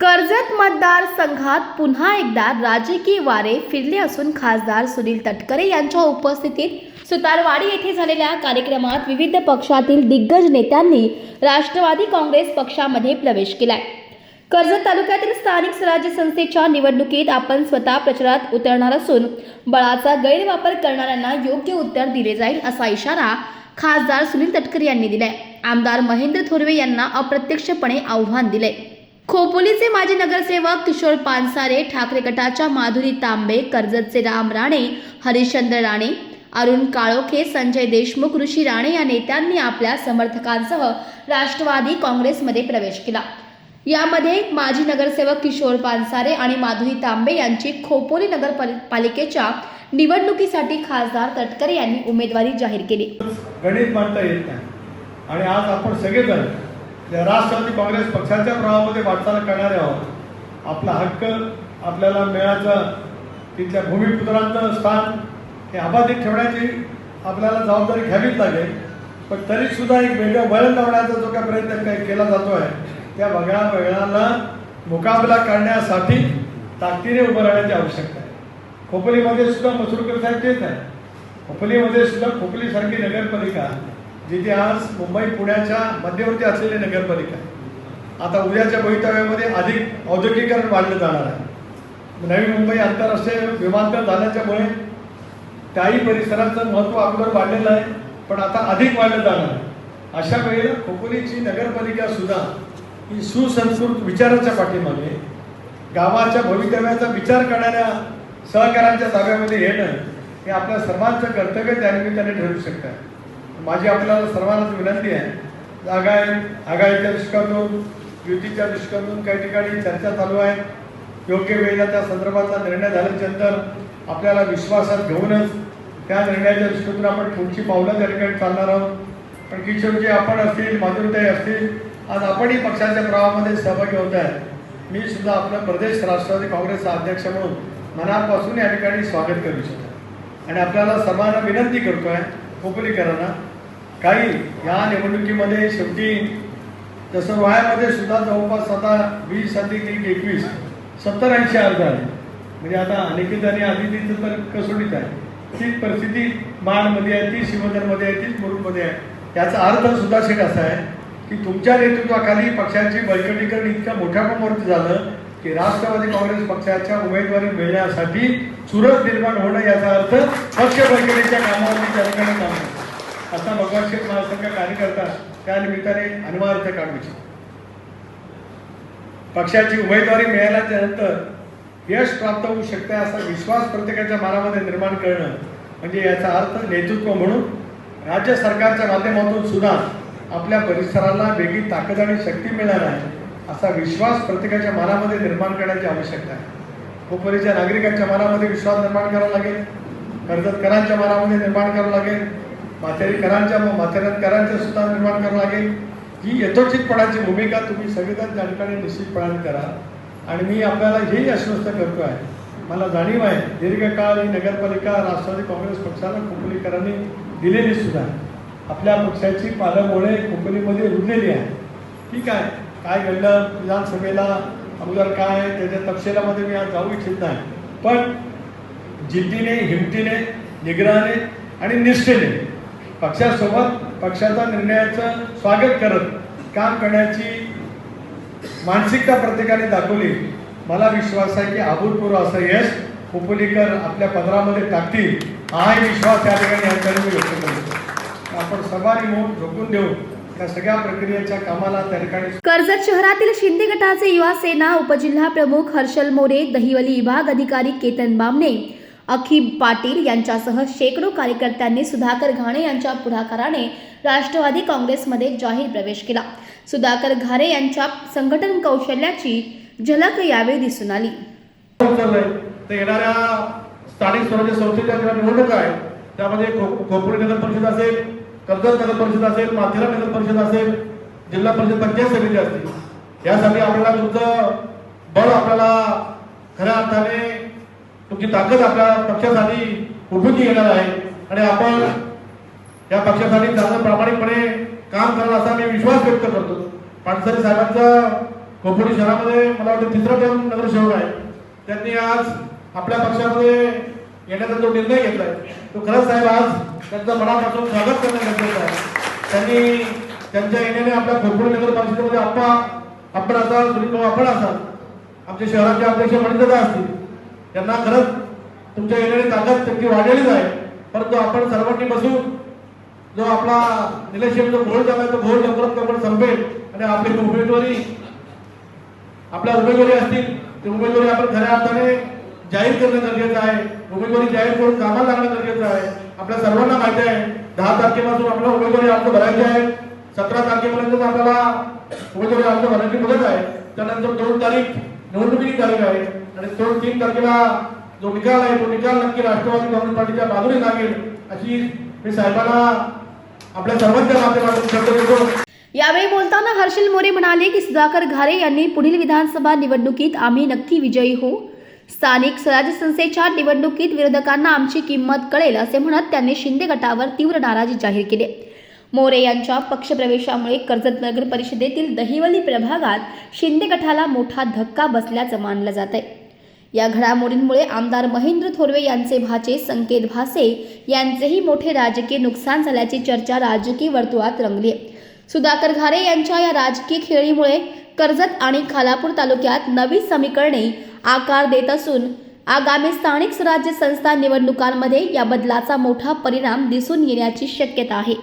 कर्जत मतदारसंघात पुन्हा एकदा राजकीय वारे फिरले असून खासदार सुनील तटकरे यांच्या उपस्थितीत सुतारवाडी येथे झालेल्या कार्यक्रमात विविध पक्षातील दिग्गज नेत्यांनी राष्ट्रवादी काँग्रेस पक्षामध्ये प्रवेश केलाय. कर्जत तालुक्यातील स्थानिक स्वराज्य संस्थेच्या निवडणुकीत आपण स्वतः प्रचारात उतरणार असून बळाचा गैरवापर करणाऱ्यांना योग्य उत्तर दिले जाईल असा इशारा खासदार सुनील तटकरे यांनी दिलाय. आमदार महेंद्र थोरवे यांना अप्रत्यक्षपणे आव्हान दिले खोपोलीचे माजी नगरसेवक किशोर पानसारे ठाकरे गटाच्या माधुरी तांबे कर्जतचे राम राणे हरिश्चंद्र राणे अरुण काळोखे संजय देशमुख ऋषी राणे या नेत्यांनी आपल्या समर्थकांसह राष्ट्रवादी काँग्रेसमध्ये प्रवेश केला. यामध्ये माजी नगरसेवक किशोर पानसारे आणि माधुरी तांबे यांची खोपोली नगरपालिकेच्या निवडणुकीसाठी खासदार तटकरे यांनी उमेदवारी जाहीर केली. गणित मांडता येत नाही. आणि आज आपण सगळेजण या राष्ट्रवादी काँग्रेस पक्षाच्या प्रवाहामध्ये वाटचाल करणारे आहोत. आपला हक्क आपल्याला मिळायचं तिथल्या भूमिपुत्रांचं स्थान हे अबाधित ठेवण्याची आपल्याला जबाबदारी घ्यावीच लागेल. पण तरी सुद्धा एक वेगळं वळण लावण्याचा जो काही प्रयत्न काही केला जातो आहे त्या वगळ्या वळणाला मुकाबला करण्यासाठी ताकदीने उभं राहण्याची आवश्यकता आहे. खोपोलीमध्ये सुद्धा मसूरकर साहेब तेच आहे खोपोलीमध्ये सुद्धा खोपोलीसारखी नगरपालिका जिथे आज मुंबई पुण्याच्या मध्यवर्ती असलेली नगरपालिका आहे. आता उद्याच्या भवितव्यामध्ये अधिक औद्योगिकरण वाढलं जाणार आहे. नवी मुंबई आंतरराष्ट्रीय विमानतळ झाल्याच्यामुळे त्याही परिसराचं महत्त्व अगोदर वाढलेलं आहे पण आता अधिक वाढलं जाणार आहे. अशा वेळेला खोपोलीची नगरपालिका सुद्धा ही सुसंस्कृत विचाराच्या पाठीमागे गावाच्या भवितव्याचा विचार करणाऱ्या सहकाऱ्यांच्या ताब्यामध्ये येणं हे आपल्या सर्वांचं कर्तव्य त्या ठरू शकतं. माझी आपल्याला सर्वांनाच विनंती आहे. जागा आहे आघाडीच्या दृष्टिकोनातून युतीच्या दृष्टिकोनातून काही ठिकाणी चर्चा चालू आहे. योग्य वेळेला त्या संदर्भातला निर्णय झाल्यानंतर आपल्याला विश्वासात घेऊनच त्या निर्णयाच्या दृष्टीतून आपण पुढची पावलं त्या ठिकाणी चालणार आहोत. पण किशोरजी आपण असतील माधुरताई असतील आज आपणही पक्षाच्या प्रवाहामध्ये सहभागी होत आहे. मी सुद्धा आपला प्रदेश राष्ट्रवादी काँग्रेसचा अध्यक्ष म्हणून मनापासून या ठिकाणी स्वागत करू इच्छितो. आणि आपल्याला सर्वांना विनंती करतो आहे खोपोलीकरांना. काही या निवडणुकीमध्ये शेवटी तसं वयामध्ये सुद्धा जवळपास आता वीस अधिक एक एकवीस सत्तर ऐंशी अर्ज आले. म्हणजे आता अनिकेत आणि आदितीचं तर कसोटीच आहे. तीच परिस्थिती माणमध्ये आहे ती शिवधरमध्ये आहे तीच मुरुडमध्ये आहे. याचा अर्थ सुद्धा शेट असा आहे की तुमच्या नेतृत्वाखाली पक्षाची बळकटीकरण इतक्या मोठ्या प्रमाणात झालं की राष्ट्रवादी काँग्रेस पक्षाच्या उमेदवारी मिळण्यासाठी चुरस निर्माण होणं याचा अर्थ पक्ष प्रक्रियेच्या कामावरती त्या ठिकाणी काम करतो. असा भगवान शेख महासारखा कार्यकर्ता त्या निमित्ताने अनिवार्य काढू इच्छित पक्षाची उमेदवारी मिळाल्याच्या नंतर यश प्राप्त होऊ शकते असा विश्वास प्रत्येकाच्या मनामध्ये निर्माण करणं म्हणजे याचा अर्थ नेतृत्व म्हणून राज्य सरकारच्या माध्यमातून सुद्धा आपल्या परिसराला वेगळी ताकद आणि शक्ती मिळणार आहे असा विश्वास प्रत्येकाच्या मनामध्ये निर्माण करण्याची आवश्यकता आहे. कोपरीच्या नागरिकांच्या मनामध्ये विश्वास निर्माण करावा लागेल. कर्जतकरांच्या मनामध्ये निर्माण करावं लागेल. माथेरीकरांच्या माथेरानकरांच्या सुद्धा निर्माण करावं लागेल. ही यथोचितपणाची भूमिका तुम्ही सगळेजण त्या ठिकाणी निश्चितपणाने करा. आणि मी आपल्याला हेही आश्वस्त करतो आहे. मला जाणीव आहे दीर्घकाळ ही नगरपालिका राष्ट्रवादी काँग्रेस पक्षाला खोपोलीकरांनी दिलेली सुद्धा. आपल्या पक्षाची पालकमुळे खोपोलीमध्ये रुजलेली आहे. ठीक आहे. काय घडलं? विधानसभेला अगोदर काय? आहे, त्याच्या तपशिलामध्ये मी आज जाऊ इच्छित नाही. पण जिद्दीने हिमतीने निग्रहाने आणि निष्ठेने पक्षासोबत पक्षाचा निर्णयाचं स्वागत करत काम करण्याची मानसिकता प्रत्येकाने दाखवली. मला विश्वास आहे की अभूतपूर्व असं यश खोपोलीकर आपल्या पदरामध्ये टाकतील. हाही विश्वास या ठिकाणी यांच्याकडे मी व्यक्त करतो. आपण सर्वांनी मोठ झोकून देऊ. कर्जत शहरातील शिंदे गटाचे युवा सेना उपजिल्हा प्रमुख हर्षल मोरे दहिवली विभाग अधिकारी केतन बामणे अखी पाटील यांच्यासह शेकडो कार्यकर्त्यांनी सुधाकर घाणे यांच्या पुढाकाराने राष्ट्रवादी काँग्रेसमध्ये जाहीर प्रवेश केला सुधाकर घारे यांच्या संघटन कौशल्याची झलक यावेळी दिसून आली येणाऱ्या स्थानिक स्वराज्य संस्थेच्या निवडणुका आहेत त्यामध्ये खोपोली नगर परिषद असेल कर्जत नगर परिषद असेल माथेरा नगर परिषद असेल जिल्हा परिषद पंचायत समिती असतील यासाठी आपल्याला तुमचं बळ आपल्याला खऱ्या अर्थाने तुमची ताकद आपल्या पक्षासाठी उठून येणार आहे. आणि आपण या पक्षासाठी चांगलं प्रामाणिकपणे काम करणार असा मी विश्वास व्यक्त करतो. पानसरे साहेबांचा खोपोली शहरामध्ये मला वाटतं तिसरा टर्म नगरसेवक आहे. त्यांनी आज आपल्या पक्षामध्ये येण्याचा जो निर्णय घेतलाय तो खरंच साहेब आज त्यांचं मनापासून स्वागत करणं गरजेचं आहे. त्यांनी त्यांच्या येण्याने आपल्या खोपोली नगर परिषदेमध्ये आप्पा आपण असाल सुनील आपण असाल आमच्या शहराचे अध्यक्ष मणिदादा असतील. त्यांना खरंच तुमच्या येण्याने ताकद त्यांची वाढलेलीच आहे. परंतु आपण सर्वांनी बसून जो आपला निलेशन जो घोळ झाला तो घोळ लवकरात लवकर संपेल आणि आपली उमेदवारी आपल्या उमेदवारी असतील ती उमेदवारी आपण खऱ्या अर्थाने जाहीर करणं गरजेचं आहे. उमेदवारी जाहीर करून कामाला लागणं गरजेचं आहे. आपल्या सर्वांना माहिती आहे दहा तारखेपासून आपल्याला उमेदवारी अर्ज भरायचे आहे सतरा तारखेपर्यंत आपल्याला उमेदवारी अर्ज भरण्याची मुदत आहे. त्यानंतर दोन तारीख निवडणुकीची तारीख आहे. आणि दोन तीन तारखेला जो निकाल आहे तो निकाल नक्की राष्ट्रवादी काँग्रेस पार्टीच्या बाजूने लागेल अशी मी साहेबांना आपल्या सर्वांच्या माध्यमातून शब्द देतो. यावेळी बोलताना हर्षल मोरे म्हणाले की सुधाकर घारे यांनी पुढील विधानसभा निवडणुकीत आम्ही नक्की विजयी होऊ स्थानिक स्वराज्य संस्थेच्या निवडणुकीत विरोधकांना आमची किंमत कळेल असे म्हणत त्यांनी शिंदे गटावर तीव्र नाराजी जाहीर केली. मोरे यांच्या पक्षप्रवेशामुळे कर्जत नगर परिषदेतील दहिवली प्रभागात शिंदे गटाला मोठा धक्का बसल्याचं मानलं जात आहे या घडामोडींमुळे आमदार महेंद्र थोरवे यांचे भाचे संकेत भासे यांचेही मोठे राजकीय नुकसान झाल्याची चर्चा राजकीय वर्तुळात रंगली आहे. सुधाकर घारे यांच्या या राजकीय खेळीमुळे कर्जत आणि खालापूर तालुक्यात नवी समीकरणे आकार देत असून आगामी स्थानिक स्वराज्य संस्था निवडणुकांमध्ये या बदलाचा मोठा परिणाम दिसून येण्याची शक्यता आहे.